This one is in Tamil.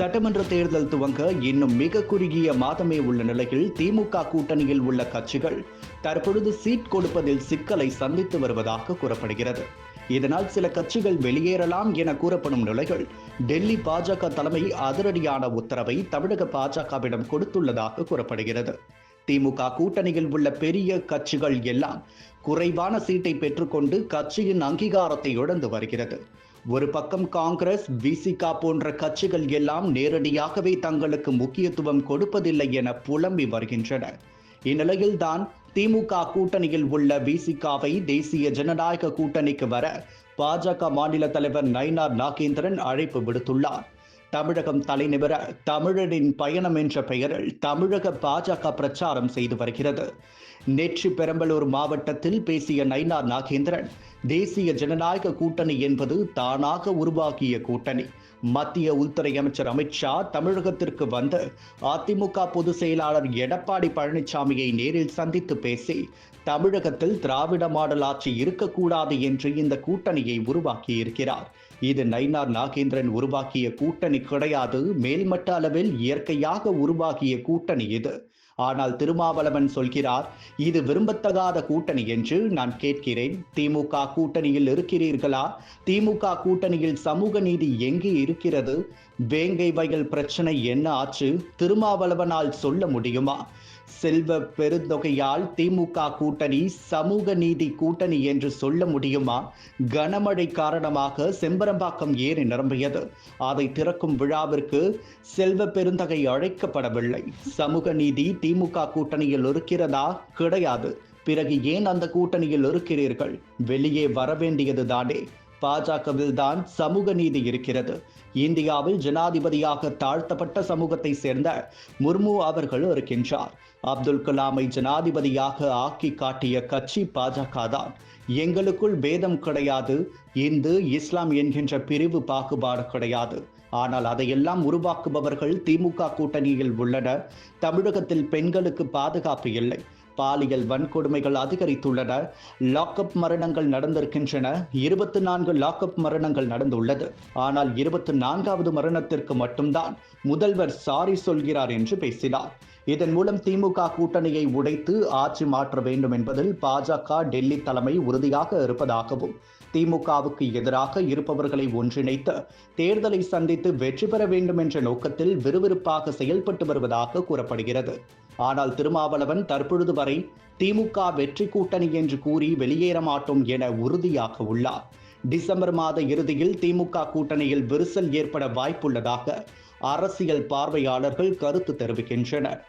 சட்டமன்ற தேர்தல் துவங்க இன்னும் மிக குறுகிய மாதமே உள்ள நிலையில் திமுக கூட்டணியில் உள்ள கட்சிகள் தற்பொழுது சீட் கொடுப்பதில் சிக்கலை சந்தித்து வருவதாக கூறப்படுகிறது. இதனால் சில கட்சிகள் வெளியேறலாம் என கூறப்படும் நிலைகள் டெல்லி பாஜக தலைமை அதிரடியான உத்தரவை தமிழக பாஜகவிடம் கொடுத்துள்ளதாக கூறப்படுகிறது. திமுக கூட்டணியில் உள்ள பெரிய கட்சிகள் எல்லாம் குறைவான சீட்டை பெற்றுக்கொண்டு கட்சியின் அங்கீகாரத்தை இழந்து வருகிறது. ஒரு பக்கம் காங்கிரஸ் விசிகா போன்ற கட்சிகள் எல்லாம் நேரடியாகவே தங்களுக்கு முக்கியத்துவம் கொடுப்பதில்லை என புலம்பி வருகின்றன இந்நிலையில்தான் திமுக கூட்டணியில் உள்ள விசிகாவை தேசிய ஜனநாயக கூட்டணிக்கு வர பாஜக மாநில தலைவர் நயினார் நாகேந்திரன் அழைப்பு விடுத்துள்ளார். தமிழகம் தலைநிமிர தமிழரின் பயணம் என்ற பெயரில் தமிழக பாஜக பிரச்சாரம் செய்து வருகிறது. நேற்று பெரம்பலூர் மாவட்டத்தில் பேசிய நயினார் நாகேந்திரன் தேசிய ஜனநாயக கூட்டணி என்பது தானாக உருவாக்கிய கூட்டணி. மத்திய உள்துறை அமைச்சர் அமித்ஷா தமிழகத்திற்கு வந்து அதிமுக பொதுச் செயலாளர் எடப்பாடி பழனிசாமியை நேரில் சந்தித்து பேசி தமிழகத்தில் திராவிட மாடல் ஆட்சி இருக்கக்கூடாது என்று இந்த கூட்டணியை உருவாக்கியிருக்கிறார். இது நைனார் நாகேந்திரன் உருவாக்கிய கூட்டணி கிடையாது மேல்மட்ட அளவில் இயற்கையாக உருவாகிய கூட்டணி இது. ஆனால் திருமாவளவன் சொல்கிறார் இது விரும்பத்தகாத கூட்டணி என்று நான் கேட்கிறேன். திமுக கூட்டணியில் இருக்கிறீர்களா? திமுக கூட்டணியில் சமூக நீதி எங்கே இருக்கிறது? வேங்கை வயல் பிரச்சனை என்ன ஆச்சு? திருமாவளவனால் சொல்ல முடியுமா? செல்வ பெருந்தொகையால் திமுக கூட்டணி சமூக நீதி கூட்டணி என்று சொல்ல முடியுமா? கனமழை காரணமாக செம்பரம்பாக்கம் ஏறி நிரம்பியது. அதை திறக்கும் விழாவிற்கு செல்வ பெருந்தகை அழைக்கப்படவில்லை. சமூக நீதி திமுக கூட்டணியில் இருக்கிறதா? கிடையாது. பிறகு ஏன் அந்த கூட்டணியில் இருக்கிறீர்கள்? வெளியே வர வேண்டியது தானே பாஜகவில் தான் சமூக நீதி இருக்கிறது. இந்தியாவில் ஜனாதிபதியாக தாழ்த்தப்பட்ட சமூகத்தை சேர்ந்த முர்மு அவர்கள் இருக்கின்றார். அப்துல் கலாமை ஜனாதிபதியாக ஆக்கி காட்டிய கட்சி பாஜக தான் எங்களுக்குள் பேதம் கிடையாது. இந்து இஸ்லாம் என்கின்ற பிரிவு பாகுபாடு கிடையாது. ஆனால் அதையெல்லாம் உருவாக்குபவர்கள் திமுக கூட்டணியில் உள்ளனர். தமிழகத்தில் பெண்களுக்கு பாதுகாப்பு இல்லை. பாலியல் வன்கொடுமைகள் அதிகரித்துள்ளன. லாக்அப் மரணங்கள் நடந்திருக்கின்றன. இருபத்தி நான்கு லாக்அப் மரணங்கள் நடந்துள்ளது. ஆனால் இருபத்தி நான்காவது மரணத்திற்கு மட்டும்தான் முதல்வர் சாரி சொல்கிறார் என்று பேசினார். இதன் மூலம் திமுக கூட்டணியை உடைத்து ஆட்சி மாற்ற வேண்டும் என்பதில் பாஜக டெல்லி தலைமை உறுதியாக இருப்பதாகவும் திமுகவுக்கு எதிராக இருப்பவர்களை ஒன்றிணைத்து தேர்தலை சந்தித்து வெற்றி பெற வேண்டும் என்ற நோக்கத்தில் விறுவிறுப்பாக செயல்பட்டு வருவதாக கூறப்படுகிறது. ஆனால் திருமாவளவன் தற்பொழுது வரை திமுக வெற்றி கூட்டணி என்று கூறி வெளியேற மாட்டோம் என உறுதியாக உள்ளார். டிசம்பர் மாத இறுதியில் திமுக கூட்டணியில் விரிசல் ஏற்பட வாய்ப்புள்ளதாக அரசியல் பார்வையாளர்கள் கருத்து தெரிவிக்கின்றனர்.